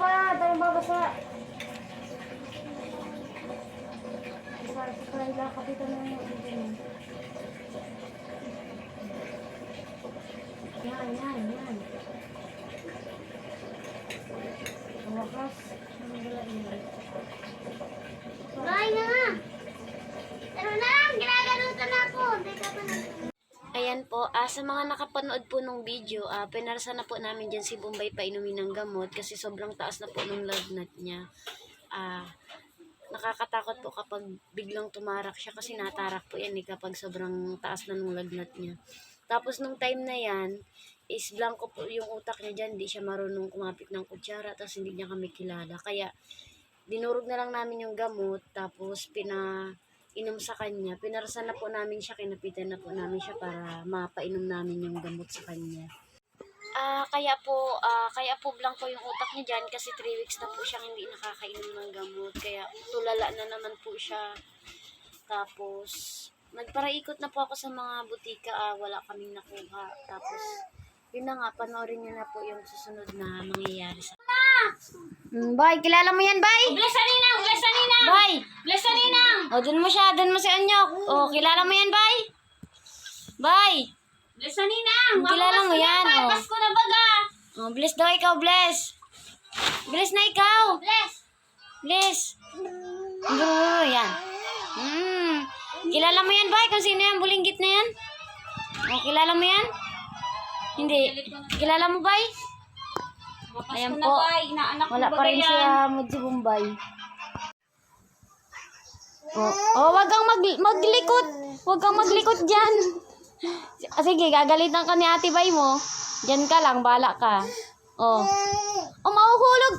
Pa, tayo babasa. Sa sa ila kapitan mo yung mo. Yan, yan, yan. Ang wakas, ang dala niya. Bye na. Pero na lang, ginaganutan na ako. Hindi ka pa nag- Ayan po, ah, sa mga nakapanood po nung video, ah, pinarsa na po namin dyan si Bombay pa inumin ng gamot kasi sobrang taas na po nung lagnat niya. Ah, nakakatakot po kapag biglang tumarak siya kasi natarak po yan eh kapag sobrang taas na nung lagnat niya. Tapos nung time na yan, is blanco po yung utak niya dyan, di siya marunong kumapit ng kutsara, tapos hindi niya kami kilala. Kaya, dinurog na lang namin yung gamot, tapos pina inom sa kanya. Pinarsa na po namin siya, kinapitan na po namin siya para mapainom namin yung gamot sa kanya. Ah, kaya po, ah, kaya po blanco yung utak niya dyan kasi 3 weeks na po siyang hindi nakakainom ng gamot. Kaya tulala na naman po siya. Tapos, nagparaikot na po ako sa mga butika, ah, wala kaming nakuha. Tapos, yun na nga, panoorin niyo na po yung susunod na mangyayari sa... Mm, bay, kilala mo yan, bay? Bless na ninang! Bless na ninang! Bay! Bless na ninang! O, dun mo siya, dun mo si Anyok. O, kilala mo yan, bay? Bay! Bless na ninang! Kilala mo yan, oh. Pasko na baga! O, bless daw ikaw, bless. Bless na ikaw. Bless! Bless. Guru, yan. Hmm. Kilala mo yan, bay? Kung sino yan, bulinggit na yan? O, kilala mo yan? Hindi. Kilala mo, bay? Ayan na po. ba? Inaanak Wala pa rin siya mood si Bombay. Oh, oh wag kang mag maglikot. Wag kang maglikot diyan. Sige, gagalitan ka ni Ate Bay mo. Diyan ka lang, bala ka. Oh. Oh, mahuhulog.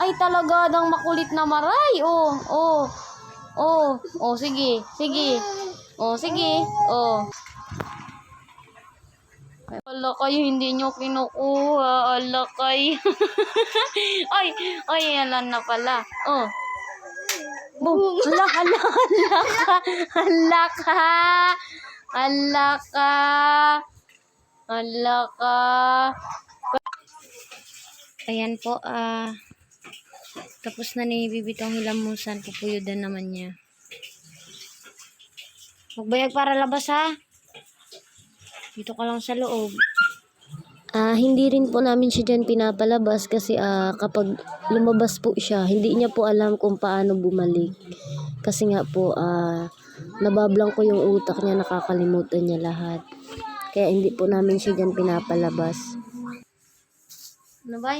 Ay, talaga dang makulit na maray. Oh, oh. Oh, oh, sige, sige. Oh, sige. Oh. Ala kayo, hindi nyo kinukuha. Ala kayo. ay, ay, alam na pala. Oh. Boom. Hala, hala ka. Hala ka. Hala ka. Hala ka. Ayan po, ah. tapos na ni Bibitong hilamusan. Pupuyudan naman niya. Magbayag para labas ha. Dito ka lang sa loob. Ah, hindi rin po namin siya dyan pinapalabas kasi ah, kapag lumabas po siya, hindi niya po alam kung paano bumalik. Kasi nga po, ah, nabablang ko yung utak niya, nakakalimutan niya lahat. Kaya hindi po namin siya dyan pinapalabas. Ano ba?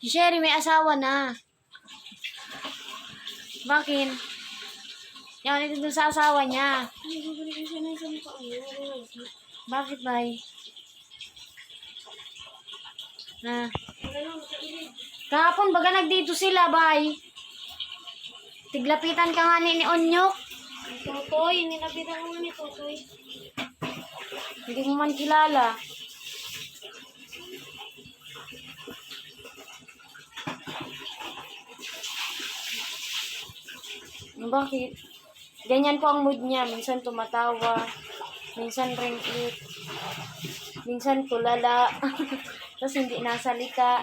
Si Sherry may asawa na. Bakit? Yan, ito dun sa asawa niya. Bakit, bay? Na. Kahapon, baga nagdito sila, bay. Tiglapitan ka nga ni, ni Onyok. Totoy, nilapitan ko nga ni Totoy. Hindi mo man kilala. Bakit? Ganyan po ang mood niya. Minsan tumatawa. Minsan ringkit. Minsan tulala. Tapos hindi nasalita.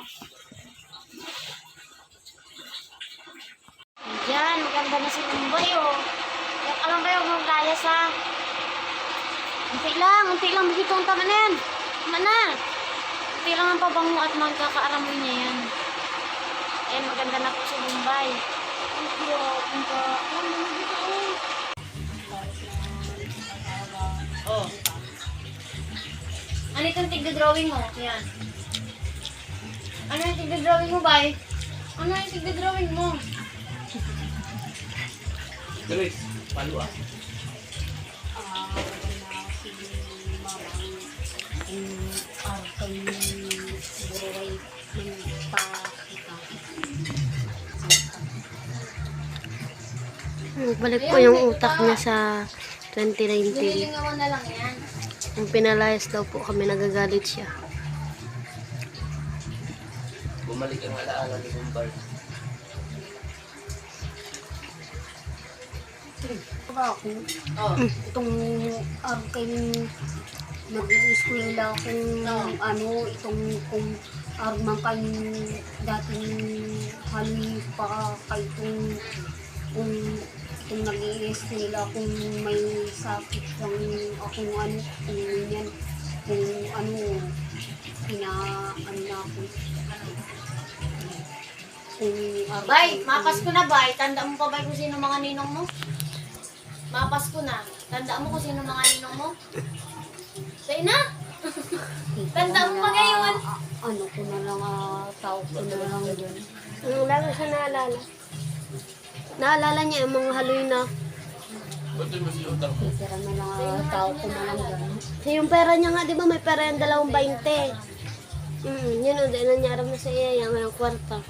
Yan, maganda na si Tumbay, oh. Alam kayo, kung kaya sa... Unti lang, unti lang. Bigito ang tama na yan. Tama na. Unti lang ang pabango at magkakaaramoy niya yan. Ayan, maganda na po si Bombay. Oh. Ano itong tigda-drawing mo? Yan. Ano yung tigda-drawing mo, bay? Ano yung tigda-drawing mo? Guys, palo ah. Balik po yung utak niya sa 2019. Lilingawan na lang yan. Yung pinalayas daw po kami, nagagalit siya. Bumalik ang alaala ni Bombay. Diba ako? Oh. Itong arkin nag-i-eskwela kung ano, itong kung armang kayong dating hali pa kay kung kung kung nag-i-eskwela kung may sakit lang akong ano, kung yan, kung ano, pina, ano na ako. Kung armang Bay, mapas ko na bay. Tanda mo pa bay kung sino mga ninong mo? Mapas ko na. Tanda mo kung sino mga ninong mo? Say na! Tanda mo pa ngayon. ano ko na lang, ah, tao ko na lang yun. Wala na siya naalala. Naalala niya yung mga haloy na. Ba't mo si utang? Titira na lang, ah, tao ko na lang yun. So, yung pera niya nga, di ba may pera yung dalawang 20. Hmm, yun o, dahil nangyarap na sa iya, yung may kwarta.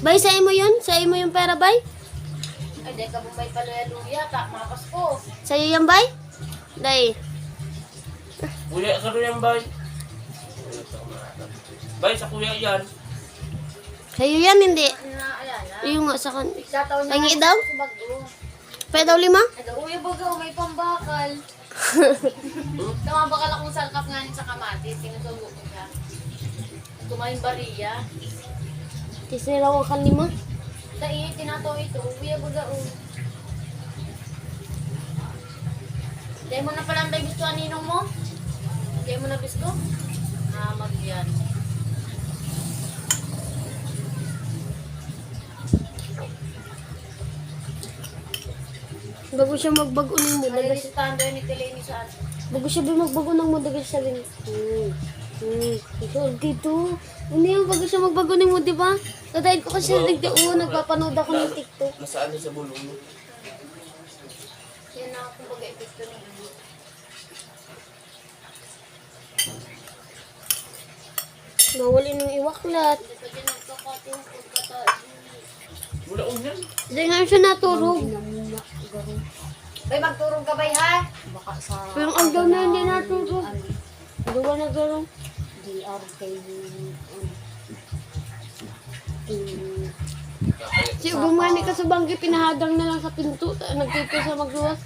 Bay, sa mo yun? Sa mo yung pera, bay? Ay, di ka bumbay pa luya-luya. Ta, mapas ko. Sa'yo yan, bay? Day. Kuya, ka rin yan, bay. Bay, sa kuya yan. Sa'yo yan, hindi. Yung nga sa kan... Tangi daw? Pwede daw lima? Nag-uwi baga, may pambakal. Tumabakal akong sangkap nga sa kamatis. Sinusubo ko siya. Tumayin bariya. Kisira ko kan lima. Dahil tinato ito, uwi baga o. Dahil mo na pala ang gusto ninong mo? Dahil mo na gusto? Bago siya magbago ng mo, Ay, si Tando ni Tileni sa atin. Bago siya magbago ng mo, dagas siya rin. Hmm. Hmm. Ito, dito. Hindi yung bago siya magbago ng mo, di ba? Dahil ko kasi nagdao, nagpapanood ako ng TikTok. Nasaan na sa bulong mo? Yan na kung baga epekto niya. Nawali ng iwaklat. Hindi pa dyan nagkakati yung pagkataon. Mula unyan. Hindi nga siya naturog. Bay, magturong ka bay ha? Baka sa... Pero ang daw na hindi naturog. Gawa na gano'n. DR kay... Ano, kay... Si bumani ka sa bangki, pinahadang na lang sa pinto. Nagtipo sa magluwas.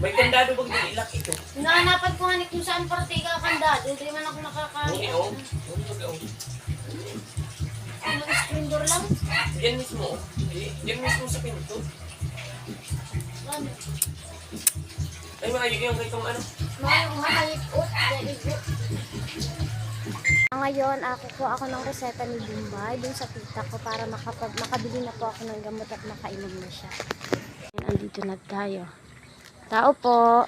May kandado bang dilak ito? Naanapan ko nga ni kung saan parte ka kandado. Hindi man ako Hindi, nakakain. oh. Hindi, oh. Ano, screen door lang? Yan mismo, Yan mismo sa pinto. Ano? Ay, maayo yung kay ano. Yung mamayipot. Daligot. Ngayon, ako po ako ng reseta ni Bumbay dun sa tita ko para makapag, makabili na po ako ng gamot at makainom na siya. Ayan, andito na tayo. Tao po.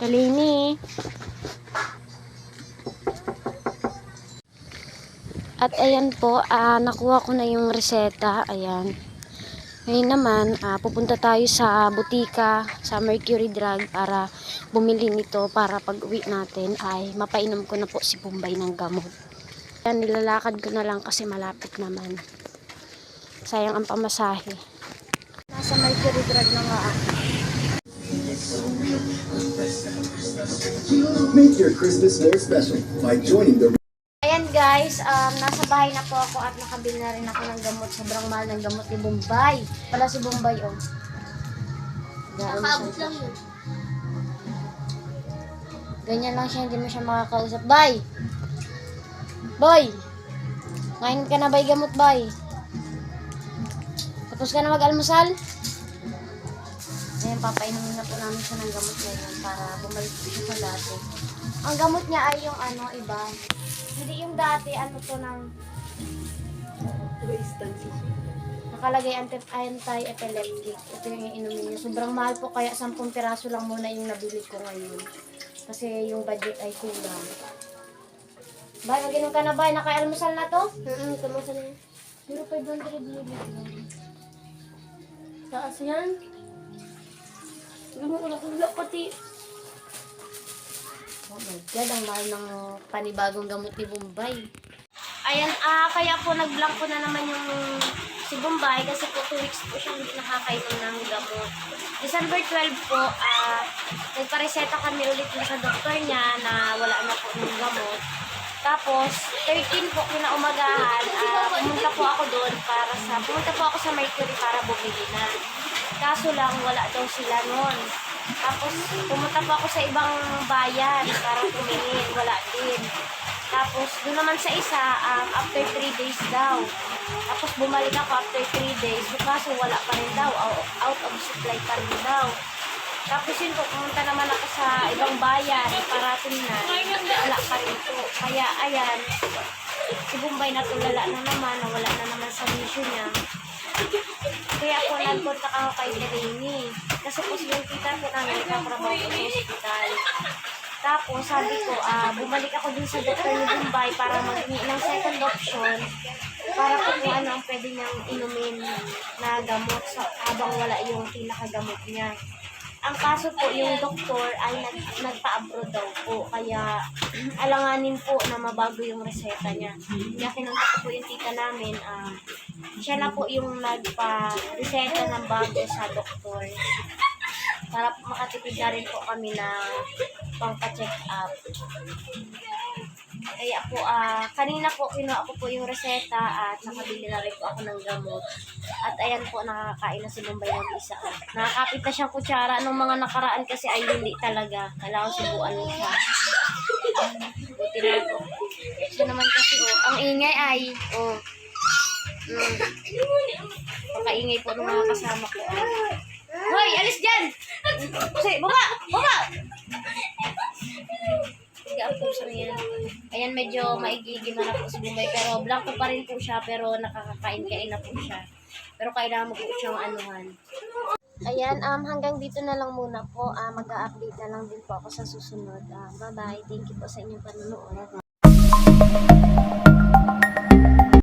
Kalini. At ayan po, ah, nakuha ko na yung reseta. Ayan. Ngayon naman, ah, pupunta tayo sa butika, sa Mercury Drug para bumili nito para pag uwi natin ay mapainom ko na po si Bombay ng gamot. Yan, nilalakad ko na lang kasi malapit naman. Sayang ang pamasahe. Nasa Mercury Drug na nga. Make your Christmas more special by joining the Ayan guys, um, nasa bahay na po ako at nakabili na rin ako ng gamot. Sobrang mahal ng gamot ni Bombay. Pala si Bombay, oh. Nakaabot lang yun. Ganyan lang siya, hindi mo siya makakausap. Bay! Boy! Ngayon ka na bay gamot, bay? Tapos ka na mag-almusal? Ayan, papainumin na po namin siya ng gamot ngayon para bumalik siya sa dati. Ang gamot niya ay yung ano, iba. Hindi yung dati, ano to ng... Nakalagay anti- anti-epileptic. Ito yung inumin niya. Sobrang mahal po kaya 10 piraso lang muna yung nabili ko ngayon. Kasi yung budget ay kulang. Bay, mag-inom ka na ba? Naka-almusal na to? Mm-mm, tamasa na yan. Pero 500 ml. Taas yan. Lumulak-ulak pati. Oh my God, ang mahal ng panibagong gamot ni Bombay. Ayan, ah, kaya po nag-blank ko na naman yung si Bombay kasi po 2 weeks po siyang hindi nakakainom ng gamot. December 12 po, ah, nagpareseta kami ulit sa doktor niya na wala na po ng gamot. Tapos, 13 po kinaumagahan, ah, pumunta po ako doon para sa, pumunta po ako sa Mercury para bumili na. Kaso lang, wala daw sila nun. Tapos, pumunta pa ako sa ibang bayan para tumingin. Wala din. Tapos, doon naman sa isa, um, after 3 days daw. Tapos, bumalik ako after 3 days. So, kaso, wala pa rin daw. Out, out of supply pa rin daw. Tapos yun po, pumunta naman ako sa ibang bayan para tingnan. Wala pa rin po. Kaya, ayan, si Bombay natulala na naman, nawala na naman sa mission niya. Kaya ako nagkontak ako kay. Kasi po yung tita ko namin nagkatrabaho ko sa hospital. Tapos sabi ko, ah, bumalik ako dun sa doktor ni Bombay para maghingi ng second option para kung ano ang pwede niyang inumin na gamot sa, habang wala yung pinakagamot niya. Ang kaso po, yung doktor ay nag, nagpa-abroad daw po. Kaya alanganin po na mabago yung reseta niya. Kaya kinunta po yung tita namin. ah, siya na po yung nagpa-reseta ng bago sa doktor. Para makatipid na rin po kami na pangpa-check up. Kaya po, ah, kanina po, kinuha ko po yung reseta at nakabili na rin po ako ng gamot. At ayan po, nakakain na si Bombay ng isa. Nakakapit na siyang kutsara. Nung mga nakaraan kasi ay hindi talaga. Kailangan subuan mo siya. Buti na po. Siya naman kasi, oh, ang ingay ay, oh, mm, pakaingay po ng mga kasama ko. Hoy, alis dyan! Kasi, baba! Baba! Sige, ang puso niya. Ayan, medyo maigigima na po si Bombay. Pero blanco pa rin po siya, pero nakakakain-kain na po siya. Pero kailangan mo po siyang anuhan. Ayan, um, hanggang dito na lang muna po. Uh, Mag-a-update na lang din po ako sa susunod. Um, bye-bye. Thank you po sa inyong panonood.